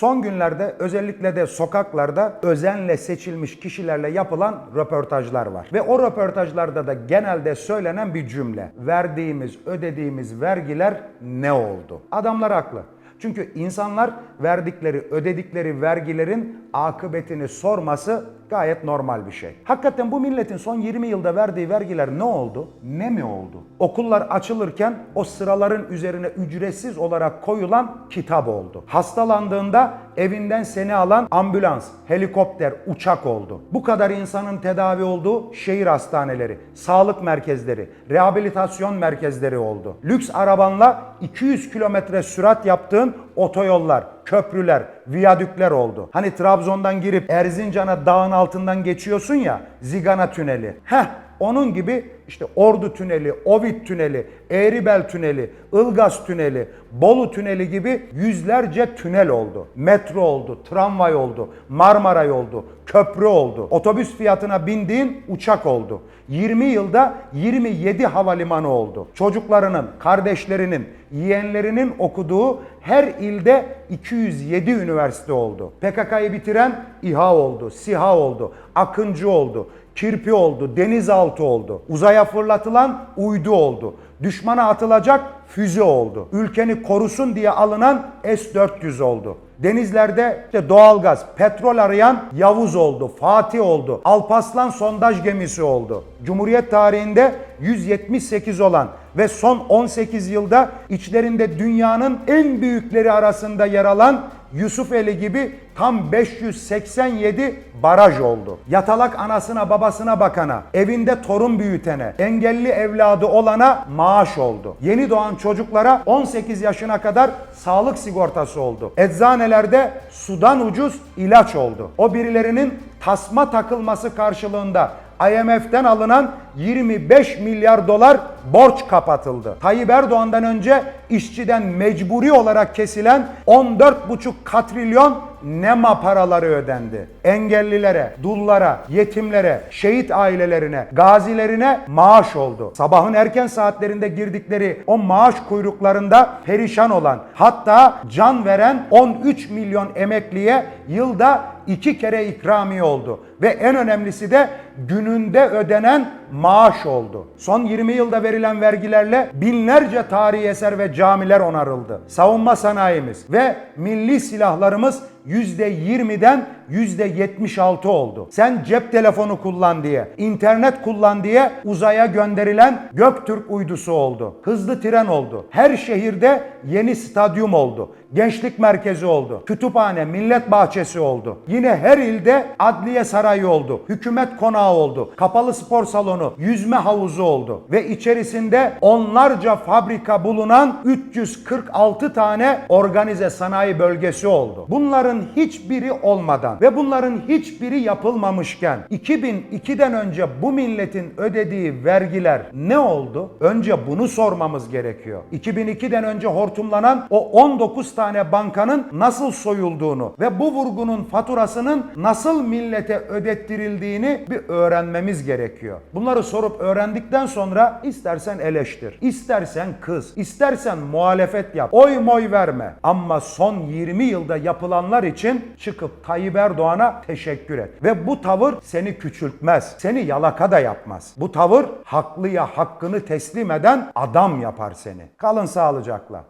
Son günlerde özellikle de sokaklarda özenle seçilmiş kişilerle yapılan röportajlar var. Ve o röportajlarda da genelde söylenen bir cümle. Verdiğimiz, ödediğimiz vergiler ne oldu? Adamlar haklı. Çünkü insanlar verdikleri, ödedikleri vergilerin akıbetini sorması gayet normal bir şey. Hakikaten bu milletin son 20 yılda verdiği vergiler ne oldu? Ne mi oldu? Okullar açılırken o sıraların üzerine ücretsiz olarak koyulan kitap oldu. Hastalandığında evinden seni alan ambulans, helikopter, uçak oldu. Bu kadar insanın tedavi olduğu şehir hastaneleri, sağlık merkezleri, rehabilitasyon merkezleri oldu. Lüks arabanla 200 kilometre sürat yaptığın otoyollar, köprüler, viyadükler oldu. Hani Trabzon'dan girip Erzincan'a dağın altından geçiyorsun ya, Zigana Tüneli. Heh, onun gibi işte Ordu Tüneli, Ovid Tüneli, Eğribel Tüneli, Ilgaz Tüneli, Bolu Tüneli gibi yüzlerce tünel oldu. Metro oldu, tramvay oldu, Marmaray oldu, köprü oldu. Otobüs fiyatına bindiğin uçak oldu. 20 yılda 27 havalimanı oldu. Çocuklarının, kardeşlerinin, yeğenlerinin okuduğu her ilde 207 üniversite oldu. PKK'yı bitiren İHA oldu, SİHA oldu, Akıncı oldu, Kirpi oldu, denizaltı oldu. Uzaya fırlatılan uydu oldu. Düşmana atılacak füze oldu. Ülkeni korusun diye alınan S-400 oldu. Denizlerde işte doğalgaz, petrol arayan Yavuz oldu, Fatih oldu, Alpaslan sondaj gemisi oldu. Cumhuriyet tarihinde 178 olan ve son 18 yılda içlerinde dünyanın en büyükleri arasında yer alan Yusufeli gibi tam 587 baraj oldu. Yatalak anasına babasına bakana, evinde torun büyütene, engelli evladı olana maaş oldu. Yeni doğan çocuklara 18 yaşına kadar sağlık sigortası oldu. Eczanelerde sudan ucuz ilaç oldu. O birilerinin tasma takılması karşılığında IMF'den alınan 25 milyar dolar borç kapatıldı. Tayyip Erdoğan'dan önce işçiden mecburi olarak kesilen 14,5 katrilyon NEMA paraları ödendi. Engellilere, dullara, yetimlere, şehit ailelerine, gazilerine maaş oldu. Sabahın erken saatlerinde girdikleri o maaş kuyruklarında perişan olan, hatta can veren 13 milyon emekliye yılda iki kere ikramiye oldu. Ve en önemlisi de gününde ödenen maaş oldu. Son 20 yılda verilen vergilerle binlerce tarihi eser ve camiler onarıldı. Savunma sanayimiz ve milli silahlarımız %20'den %76 oldu. Sen cep telefonu kullan diye, internet kullan diye uzaya gönderilen Göktürk uydusu oldu. Hızlı tren oldu. Her şehirde yeni stadyum oldu. Gençlik merkezi oldu. Kütüphane, millet bahçesi oldu. Yine her ilde adliye sarayı oldu. Hükümet konağı oldu. Kapalı spor salonu, yüzme havuzu oldu. Ve içerisinde onlarca fabrika bulunan 346 tane organize sanayi bölgesi oldu. Bunların hiçbiri olmadan ve bunların hiçbiri yapılmamışken 2002'den önce bu milletin ödediği vergiler ne oldu? Önce bunu sormamız gerekiyor. 2002'den önce hortumlanan o 19 tane bankanın nasıl soyulduğunu ve bu vurgunun faturasının nasıl millete ödettirildiğini bir öğrenmemiz gerekiyor. Bunları sorup öğrendikten sonra istersen eleştir, istersen kız, istersen muhalefet yap. Oy moy verme. Ama son 20 yılda yapılanlar için çıkıp Tayyip Erdoğan'a teşekkür et. Ve bu tavır seni küçültmez. Seni yalaka da yapmaz. Bu tavır haklıya hakkını teslim eden adam yapar seni. Kalın sağlıcakla.